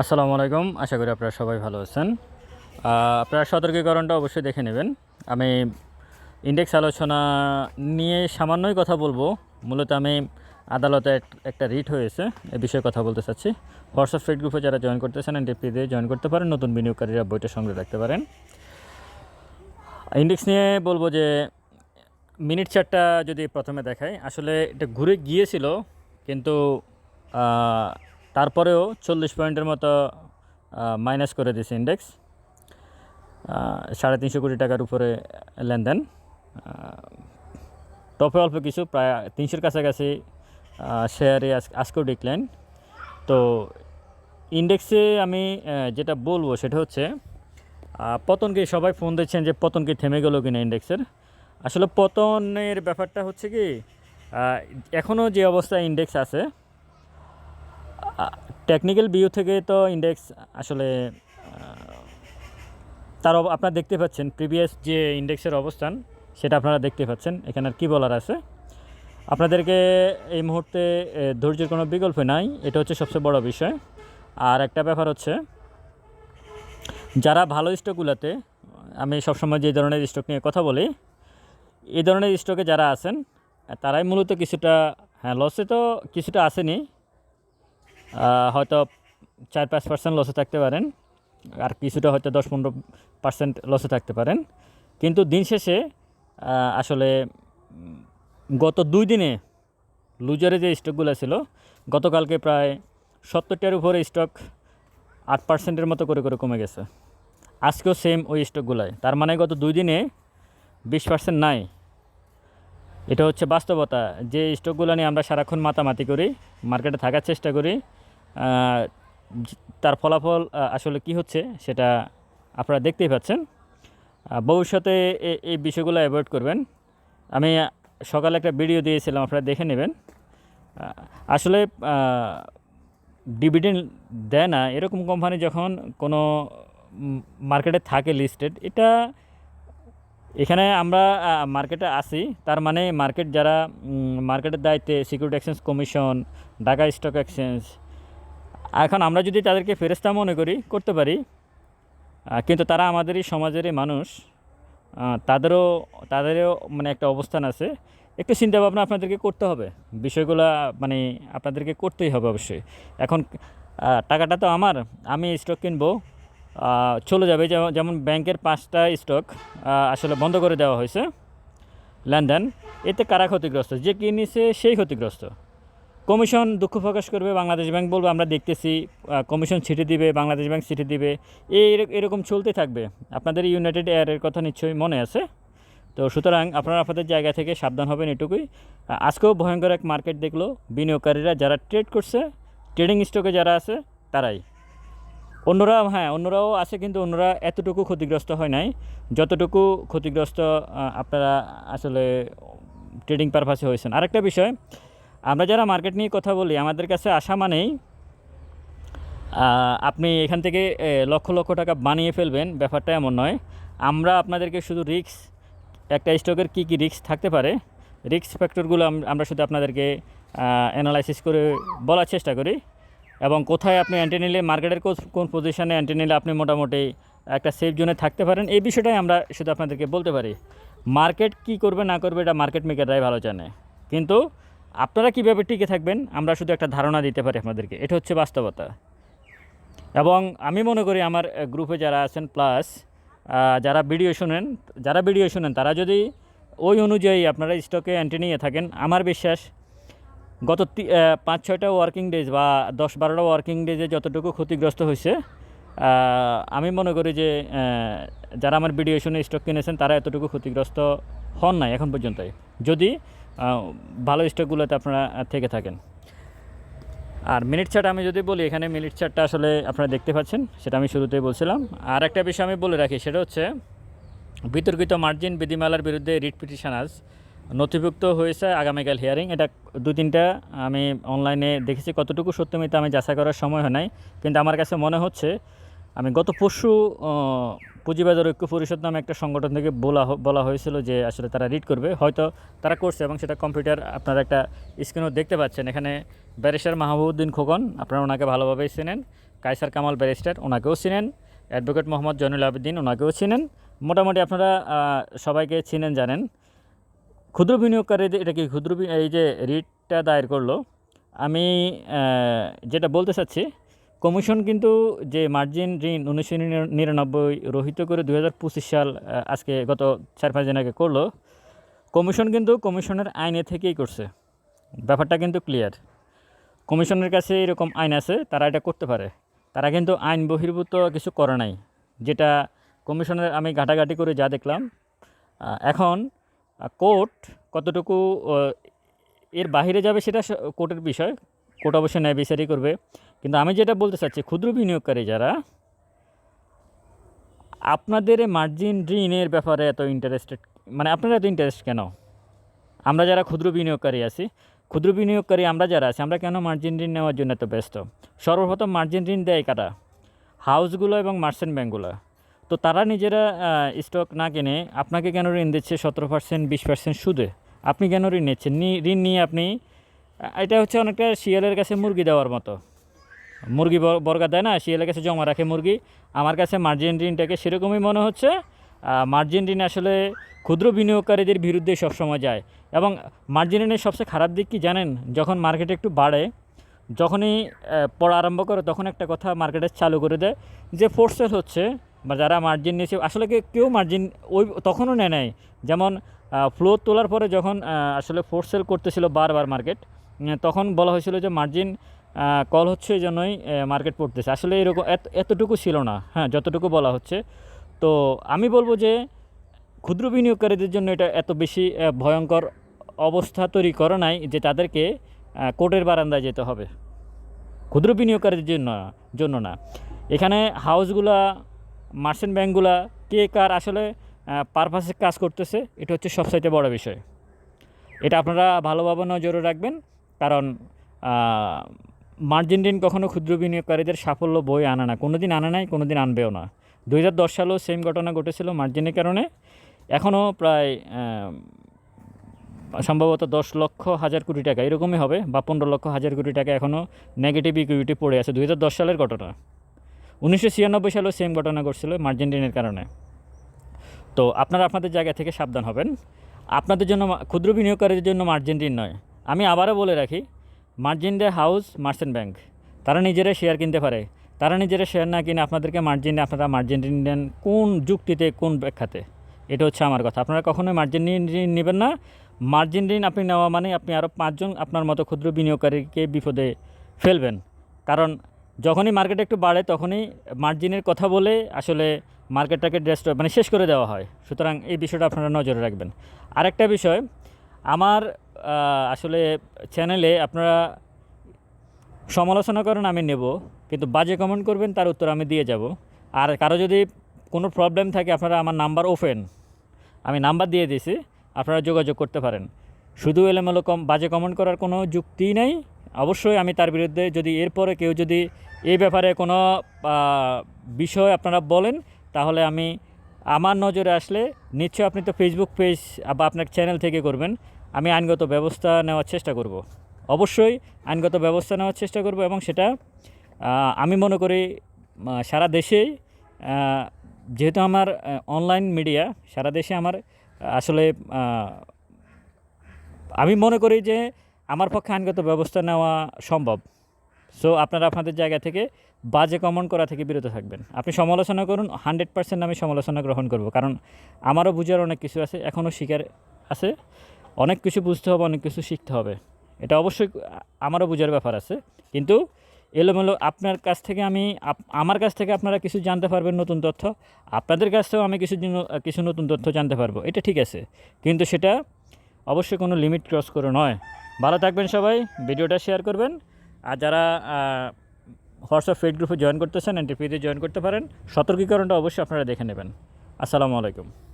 আসসালামু আলাইকুম। আশা করি আপনারা সবাই ভালো আছেন। আপনারা সতর্কীকরণটা অবশ্যই দেখে নেবেন। আমি ইন্ডেক্স আলোচনা নিয়ে সামান্যই কথা বলব। মূলত আমি আদালতে একটা রিট হয়েছে, এ বিষয়ে কথা বলতে চাচ্ছি। হোয়াটসঅ্যাপ ফ্রেড গ্রুপে যারা জয়েন করতেছেন এনটিপি দিয়ে জয়েন করতে পারেন, নতুন বিনিয়োগকারীরা বইটা সংগ্রহ রাখতে পারেন। ইন্ডেক্স নিয়ে বলব যে মিনিট চারটা যদি প্রথমে দেখায় আসলে এটা ঘুরে গিয়েছিল, কিন্তু তারপরেও চল্লিশ পয়েন্টের মতো মাইনাস করে দিয়েছে ইন্ডেক্স সাড়ে তিনশো কোটি টাকার উপরে লেনদেন। টপে অল্প কিছু, প্রায় তিনশোর কাছাকাছি শেয়ারে আজকেও ডিক্লাইন তো ইন্ডেক্সে আমি যেটা বলব সেটা হচ্ছে পতনকে সবাই ফোন দিচ্ছেন যে পতনকে থেমে গেল কিনা ইন্ডেক্সের আসলে পতনের ব্যাপারটা হচ্ছে কি এখনও যে অবস্থা ইন্ডেক্স আছে টেকনিক্যাল ভিউ থেকে তো ইন্ডেক্স আসলে তার আপনারা দেখতে পাচ্ছেন প্রিভিয়াস যে ইন্ডেক্সের অবস্থান, সেটা আপনারা দেখতে পাচ্ছেন। এখানে আর কী বলার আছে? আপনাদেরকে এই মুহূর্তে ধৈর্যের কোনো বিকল্প নাই, এটা হচ্ছে সবচেয়ে বড় বিষয়। আর একটা ব্যাপার হচ্ছে, যারা ভালো স্টকগুলোতে আমি সবসময় যে ধরনের স্টক নিয়ে কথা বলি, এই ধরনের স্টকে যারা আছেন, তারাই মূলত কিছুটা হ্যাঁ লসে তো কিছুটা আসেনি হয়তো চার পাঁচ পার্সেন্ট লসে থাকতে পারেন, আর কিছুটা হয়তো দশ পনেরো পার্সেন্ট লসে থাকতে পারেন। কিন্তু দিন শেষে আসলে গত দুই দিনে লুজারে যে স্টকগুলো ছিল, গতকালকে প্রায় সত্তরটার উপরে স্টক আট পার্সেন্টের মতো করে করে কমে গেছে। আজকেও সেম ওই স্টকগুলোয় তার মানে গত দুই দিনে বিশ পার্সেন্ট নাই। এটা হচ্ছে বাস্তবতা। যে স্টকগুলো নিয়ে আমরা সারাক্ষণ মাতামাতি করি মার্কেটে থাকার চেষ্টা করি তার ফলাফল আসলে কি হচ্ছে সেটা আপনারা দেখতেই পাচ্ছেন। ভবিষ্যতে এই বিষয়গুলো অ্যাভয়েড করবেন। আমি সকালে একটা ভিডিও দিয়েছিলাম, আপনারা দেখে নেবেন। আসলে ডিভিডেন্ড দেয় না। এরকম কোম্পানি যখন কোনো মার্কেটে থাকে লিস্টেড এটা এখানে আমরা মার্কেটে আসি তার মানে মার্কেট যারা মার্কেটের দায়িত্বে security exchange commission Dhaka stock exchange এখন আমরা যদি তাদেরকে ফেরেস্তা মনে করি, করতে পারি কিন্তু তারা আমাদেরই সমাজেরই মানুষ তাদেরও তাদেরও মানে একটা অবস্থান আছে। একটু চিন্তা ভাবনা আপনাদেরকে করতে হবে। বিষয়গুলো মানে আপনাদেরকে করতেই হবে অবশ্যই। এখন টাকাটা তো আমার, আমি স্টক কিনবো। চলে যাবে যেমন ব্যাংকের পাঁচটা স্টক আসলে বন্ধ করে দেওয়া হয়েছে, লেনদেন। এতে কারা ক্ষতিগ্রস্ত? যে কিনেছে সেই ক্ষতিগ্রস্ত। কমিশন দুঃখ প্রকাশ করবে, বাংলাদেশ ব্যাংক বলবে, আমরা দেখতেছি কমিশন ছিটে দিবে, বাংলাদেশ ব্যাংক ছিটে দিবে। এই এরকম চলতে থাকবে। আপনাদের ইউনাইটেড এয়ারের কথা নিশ্চয়ই মনে আছে। তো সুতরাং আপনারা আপনাদের জায়গা থেকে সাবধান হবেন এটুকুই। আজকেও ভয়ঙ্কর এক মার্কেট দেখল। বিনিয়োগকারীরা যারা ট্রেড করছে, ট্রেডিং স্টকে যারা আছে, তারাই। অন্যরা হ্যাঁ অন্যরাও আছে, কিন্তু অন্যরা এতটুকু ক্ষতিগ্রস্ত হয় নাই। যতটুকু ক্ষতিগ্রস্ত আপনারা আসলে ট্রেডিং পারপাসে হয়েছেন। আরেকটা বিষয় আমরা যারা মার্কেট নিয়ে কথা বলি, আমাদের কাছে আসা মানেই আপনি এখান থেকে লক্ষ লক্ষ টাকা বানিয়ে ফেলবেন। ব্যাপারটা এমন নয়। আমরা আপনাদেরকে শুধু রিস্ক একটা স্টকের কী কী রিস্ক থাকতে পারে রিস্ক ফ্যাক্টরগুলো আমরা শুধু আপনাদেরকে অ্যানালাইসিস করে বলার চেষ্টা করি। এবং কোথায় আপনি অ্যান্টি নিলে মার্কেটের কোন পজিশনে অ্যান্টি নিলে আপনি মোটামুটি একটা সেফ জোনে থাকতে পারেন, এই বিষয়টাই আমরা শুধু আপনাদেরকে বলতে পারি। মার্কেট কি করবে, না করবে, এটা মার্কেট মেকাররাই ভালো জানে। কিন্তু আপনারা কীভাবে টিকে থাকবেন? আমরা শুধু একটা ধারণা দিতে পারি আপনাদেরকে। এটা হচ্ছে বাস্তবতা। এবং আমি মনে করি আমার গ্রুপে যারা আছেন প্লাস যারা ভিডিও শুনেন, যারা ভিডিও শুনেন, তারা যদি ওই অনুযায়ী আপনারা স্টকে এন্ট্রি নিয়ে থাকেন, আমার বিশ্বাস গত পাঁচ, ছয়টা ওয়ার্কিং ডেজ বা দশ, বারোটা ওয়ার্কিং ডেজে যতটুকু ক্ষতিগ্রস্ত হয়েছে আমি মনে করি যে যারা আমার ভিডিও শুনে স্টক কিনেছেন, তারা এতটুকু ক্ষতিগ্রস্ত হন নাই এখন পর্যন্তই। যদি ভালো স্টকগুলোতে আপনারা থেকে থাকেন। আর মিনিট চার্ট আমি যদি বলি, এখানে মিনিট চার্টটা আসলে আপনারা দেখতে পাচ্ছেন, সেটা আমি শুরুতেই বলছিলাম। আর একটা বিষয় আমি বলে রাখি, সেটা হচ্ছে বিতর্কিত মার্জিন বিধিমালার বিরুদ্ধে রিট পিটিশন আজ নথিভুক্ত হয়েছে আগামীকাল হিয়ারিং এটা দু তিনটা আমি অনলাইনে দেখেছি, কতটুকু সত্যমিতা আমি যাচাই করার সময় হয় নাই। কিন্তু আমার কাছে মনে হচ্ছে আমি গত পরশু পুঁজিবাজার ঐক্য পরিষদ নামে একটা সংগঠন থেকে বলা বলা হয়েছিল যে আসলে তারা রিড করবে। হয়তো তারা করছে এবং সেটা কম্পিউটার আপনারা একটা স্ক্রিনও দেখতে পাচ্ছেন। এখানে ব্যারিস্টার মাহবুবুদ্দিন খোকন, আপনারা ওনাকে ভালোভাবেই চেনেন। কায়সার কামাল ব্যারিস্টার, ওনাকেও চিনেন। অ্যাডভোকেট মোহাম্মদ জয়নুল আবেদিন, ওনাকেও চিনেন। মোটামুটি আপনারা সবাইকে চিনেন, জানেন। ক্ষুদ্র বিনিয়োগকারীদের, এটা কি ক্ষুদ্র এই যে রিটটা দায়ের করল, আমি যেটা বলতে চাচ্ছি কমিশন কিন্তু যে মার্জিন ঋণ উনিশশো নিরানব্বই রহিত করে দু হাজার পঁচিশ সাল আজকে গত চার পাঁচ দিন আগে করল, কমিশন কিন্তু কমিশনের আইনে থেকেই করছে। ব্যাপারটা কিন্তু ক্লিয়ার কমিশনের কাছে এরকম আইন আছে, তারা এটা করতে পারে। তারা কিন্তু আইন বহির্ভূত কিছু করে নাই, যেটা কমিশনের আমি ঘাটাঘাটি করে যা দেখলাম। এখন কোর্ট কতটুকু এর বাইরে যাবে সেটা কোর্টের বিষয়। কোর্ট অবশ্যই ন্যায় বিচারই করবে। কিন্তু আমি যেটা বলতে চাচ্ছি, ক্ষুদ্র বিনিয়োগকারী যারা, আপনাদের মার্জিন ঋণের ব্যাপারে এত ইন্টারেস্টেড মানে আপনারা এত ইন্টারেস্ট কেন? আমরা যারা ক্ষুদ্র বিনিয়োগকারী আছি, ক্ষুদ্র বিনিয়োগকারী আমরা যারা আছি, আমরা কেন মার্জিন ঋণ নেওয়ার জন্য এত ব্যস্ত? সর্বপ্রথম মার্জিন ঋণ দেয় কারা? হাউসগুলো এবং মার্চেন্ট ব্যাঙ্কগুলো তো তারা নিজেরা স্টক না কিনে আপনাকে কেন ঋণ দিচ্ছে? সতেরো পার্সেন্ট বিশ পার্সেন্ট সুদে। আপনি কেন ঋণ নিচ্ছেন? ঋণ নিয়ে আপনি এটা হচ্ছে অনেকটা শিয়ালের কাছে মুরগি দেওয়ার মতো। মুরগি বর- বর্গা দেয় না শিয়ালের কাছে জমা রাখে মুরগি। আমার কাছে মার্জিন ঋণটাকে সেরকমই মনে হচ্ছে। মার্জিন ঋণ আসলে ক্ষুদ্র বিনিয়োগকারীদের বিরুদ্ধে সবসময় যায়। এবং মার্জিন ঋণের সবচেয়ে খারাপ দিক কি জানেন? যখন মার্কেট একটু বাড়ে, যখনই পড়া আরম্ভ করে, তখন একটা কথা মার্কেটে চালু করে দেয় যে ফোর্সেল হচ্ছে। বা যারা মার্জিন নিয়েছে, আসলে কেউ মার্জিন ওই তখনও নেয় নাই। যেমন ফ্লো তোলার পরে যখন আসলে ফোর্সেল করতেছিল বারবার মার্কেট তখন বলা হয়েছিল যে মার্জিন কল হচ্ছে এই জন্যই মার্কেট পড়তেছে। আসলে এরকম এত, এতটুকু ছিল না। হ্যাঁ যতটুকু বলা হচ্ছে। তো আমি বলব যে, ক্ষুদ্র বিনিয়োগকারীদের জন্য এটা এত বেশি ভয়ঙ্কর অবস্থা তৈরি করে নাই যে তাদেরকে কোর্টের বারান্দায় যেতে হবে। ক্ষুদ্র বিনিয়োগকারীদের জন্য জন্য না। এখানে হাউসগুলা মার্চেন্ট ব্যাঙ্কগুলা কে কার আসলে পারপাসে কাজ করতেছে, এটা হচ্ছে সবচাইতে বড় বিষয়। এটা আপনারা ভালোভাবে নজরে রাখবেন, কারণ মার্জিন ঋণ কখনো ক্ষুদ্র বিনিয়োগকারীদের সাফল্য বই আনে না। কোনো দিন আনে নাই কোনো দিন আনবেও না। দুই হাজার দশ সালেও সেম ঘটনা ঘটেছিল মার্জিনের কারণে। এখনও প্রায় সম্ভবত দশ লক্ষ হাজার কোটি টাকা, এরকমই হবে বা পনেরো লক্ষ হাজার কোটি টাকা এখনও নেগেটিভ ইকুইটি পড়ে আছে হাজার দশ সালের ঘটনা। উনিশশো ছিয়ানব্বই সালেও সেম ঘটনা ঘটছিল মার্জিন ঋণের কারণে। তো আপনারা আপনাদের জায়গা থেকে সাবধান হবেন। আপনাদের জন্য ক্ষুদ্র বিনিয়োগকারীদের জন্য মার্জিন ঋণ নয়। আমি আবারও বলে রাখি মার্জিন দেয় হাউস, মার্চেন্ট ব্যাংক। তারা নিজেরাই শেয়ার কিনতে পারে। তারা নিজেরা শেয়ার না কিনে আপনাদেরকে মার্জিন, আপনারা মার্জিন ঋণ নেন কোন যুক্তিতে, কোন ব্যাখ্যাতে? এটা হচ্ছে আমার কথা। আপনারা কখনোই মার্জিন ঋণ নেবেন না। মার্জিন ঋণ আপনি নেওয়া মানে আপনি আরও পাঁচজন আপনার মতো ক্ষুদ্র বিনিয়োগকারীকে বিপদে ফেলবেন। কারণ যখনই মার্কেট একটু বাড়ে, তখনই মার্জিনের কথা বলে আসলে মার্কেটটাকে ড্রেস্ট মানে শেষ করে দেওয়া হয়। সুতরাং এই বিষয়টা আপনারা নজরে রাখবেন। আরেকটা বিষয়, আমার আসলে চ্যানেলে আপনারা সমালোচনা করেন, আমি নেব। কিন্তু বাজে কমেন্ট করবেন, তার উত্তর আমি দিয়ে যাব। আর কারও যদি কোনো প্রবলেম থাকে, আপনারা আমার নাম্বার ওপেন আমি নাম্বার দিয়ে দিয়েছি, আপনারা যোগাযোগ করতে পারেন। শুধু এলোমেলো কম বাজে কমেন্ট করার কোনো যুক্তি নেই। অবশ্যই আমি তার বিরুদ্ধে যদি এরপরে কেউ যদি এই ব্যাপারে কোনো বিষয় আপনারা বলেন, তাহলে আমি আমার নজরে আসলে নিশ্চয়ই আপনি তো ফেসবুক পেজ বা আপনার চ্যানেল থেকে করবেন। আমি আইনগত ব্যবস্থা নেওয়ার চেষ্টা করব। অবশ্যই আইনগত ব্যবস্থা নেওয়ার চেষ্টা করব এবং সেটা আমি মনে করি সারা দেশেই যেহেতু আমার অনলাইন মিডিয়া সারা দেশে আমার আসলে আমি মনে করি যে আমার পক্ষে আইনগত ব্যবস্থা নেওয়া সম্ভব। সো আপনারা আপনাদের জায়গা থেকে বাজে কমন করা থেকে বিরত থাকবেন। আপনি সমালোচনা করুন হান্ড্রেড পার্সেন্ট আমি সমালোচনা গ্রহণ করব। কারণ আমারও বুঝার অনেক কিছু আছে, এখনও শিকার আছে। অনেক কিছু বুঝতে হবে, অনেক কিছু শিখতে হবে। এটা অবশ্যই আমারও বুঝার ব্যাপার আছে। কিন্তু এলোমেলো আপনার কাছ থেকে আমি আমার কাছ থেকে আপনারা কিছু জানতে পারবেন নতুন তথ্য। আপনাদের কাছ থেকেও আমি কিছু কিছু নতুন তথ্য জানতে পারব। এটা ঠিক আছে। কিন্তু সেটা অবশ্যই কোনো লিমিট ক্রস করে নয়। ভালো থাকবেন সবাই, ভিডিওটা শেয়ার করবেন। আর যারা হোয়াটসঅ্যাপ ফেড গ্রুপে জয়েন করতেছেন এনটিপিতে জয়েন করতে পারেন, সতর্কীকরণটা অবশ্যই আপনারা দেখে নেবেন। আসসালামু আলাইকুম।